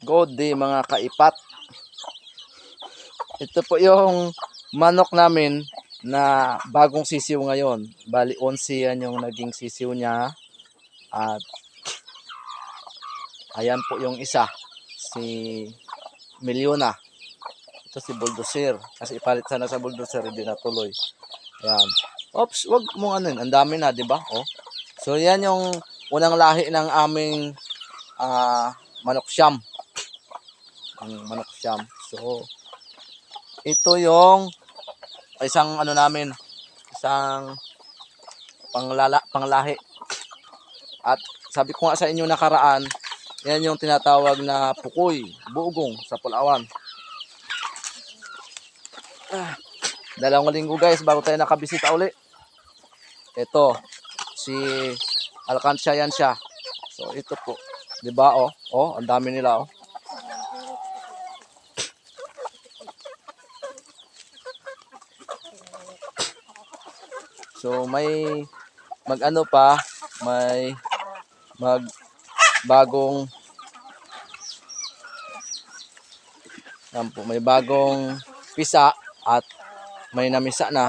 Good day mga kaipat. Ito po yung manok namin na bagong sisiw ngayon. Bali 11 yan yung naging sisiw niya. At ayan po yung isa. Si Miliona. Ito si Bulldozer. Kasi ipalit sana sa Bulldozer, hindi natuloy. Ayan. Oops, wag mo ano yun. Ang dami na, di ba? Oh. So, yan yung unang lahi ng aming ah, manok siyam. Ang manok siyam. So, ito yung isang ano namin, isang panglala, panglahi. At sabi ko nga sa inyo nakaraan, yan yung tinatawag na pukoy, bugong sa Palawan. Ah, dalawang linggo guys bago tayo nakabisita uli. Ito, si Alcancia yan siya. So ito po, 'di ba oh? Oh, ang dami nila oh. So may mag-ano pa, may mag bagong yan po, may bagong pisa at may namisa na.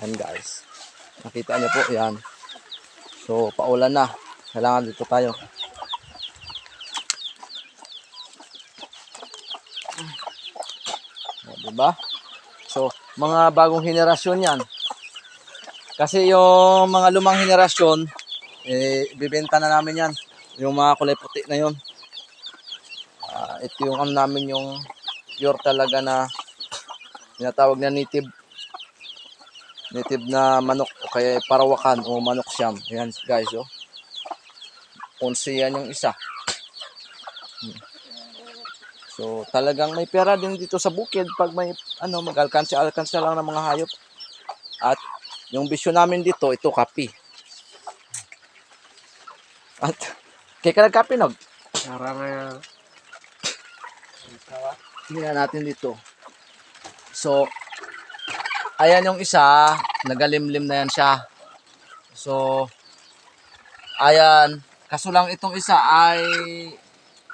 Yan guys. Nakita niyo po, yan. So, paulan na. Kailangan dito tayo. Diba? So, mga bagong henerasyon yan. Kasi yung mga lumang henerasyon, eh, bibenta na namin yan. Yung mga kulay puti na yun. Ah, ito yung ano namin yung pure talaga na tinatawag na native native na manok o kaya parawakan o manok siyam. Ayan guys oh. 11 yan yung isa. So talagang may pera din dito sa bukid pag may ano mag-alkansa-alkansa lang ng mga hayop. At yung bisyo namin dito, ito kapi. At kaya ka nagkapi nog? Para nga Tingnan natin dito. So, ayan yung isa, nagalimlim na yan siya. So, ayan, kaso lang itong isa ay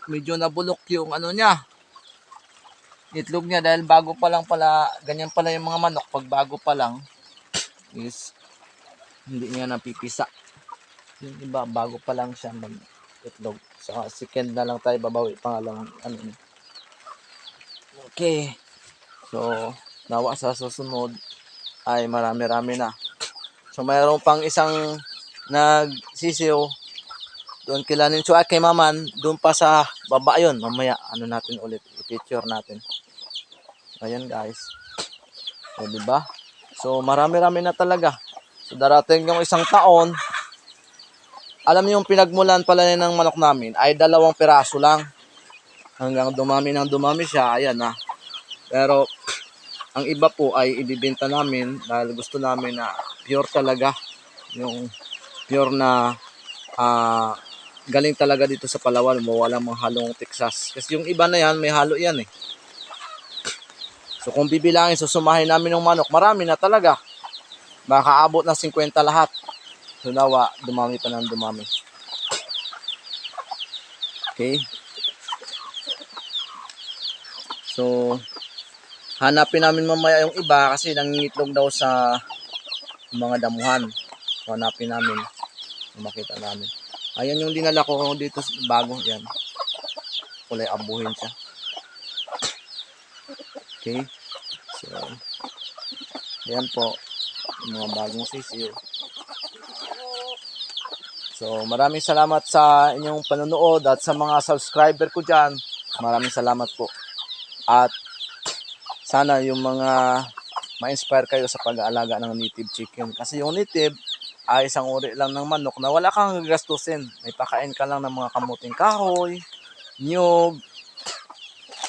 medyo nabulok yung ano niya. Itlog niya dahil bago pa lang pala, ganyan pala yung mga manok pag bago pa lang is hindi niya napipisa. Yung iba, bago pa lang siya mag itlog. So, second na lang tayo babawi pangalang ano niya. Okay. So, nawa sa susunod ay marami-rami na. So, mayroon pang isang nagsisiw doon kila Nincho at kay Maman, doon pa sa baba yun. Mamaya, ano natin ulit, i-picture natin. Ayan guys. O, diba? So, marami-rami na talaga. So, darating yung isang taon, alam niyo yung pinagmulan pala ng manok namin ay dalawang piraso lang hanggang dumami ng dumami siya, ayan na. Pero, ang iba po ay ibibenta namin dahil gusto namin na pure talaga. Yung pure na ah, galing talaga dito sa Palawan walang mga halong Texas. Kasi yung iba na yan, may halo yan eh. So kung bibilangin, susumahin namin ng manok, marami na talaga. Baka abot ng 50 lahat. So nawa, dumami pa ng dumami. Okay. So, hanapin namin mamaya yung iba kasi nangingitlog daw sa mga damuhan. So, hanapin namin. Makita namin. Ayan yung dinala ko dito bago. Yan. Kulay abuhin siya. Okay. So, yan po. Mga bagong sisiyo. So, maraming salamat sa inyong panonood at sa mga subscriber ko dyan. Maraming salamat po. At sana yung mga ma-inspire kayo sa pag-aalaga ng native chicken. Kasi yung native ay isang uri lang ng manok na wala kang gastusin. May pakain ka lang ng mga kamuting kahoy, niyog,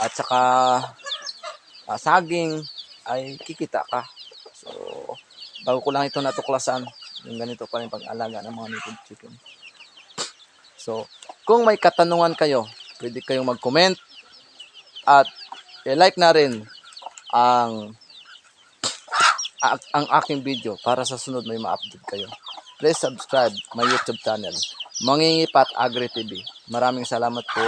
at saka ah, saging ay kikita ka. So, bago ko lang ito natuklasan, yung ganito pa rin pag-alaga ng mga native chicken. So, kung may katanungan kayo, pwede kayong mag-comment at i-like na rin ang ang aking video para sa sunod may ma-update kayo. Please subscribe my YouTube channel, Mangingipat Agri TV. Maraming salamat po.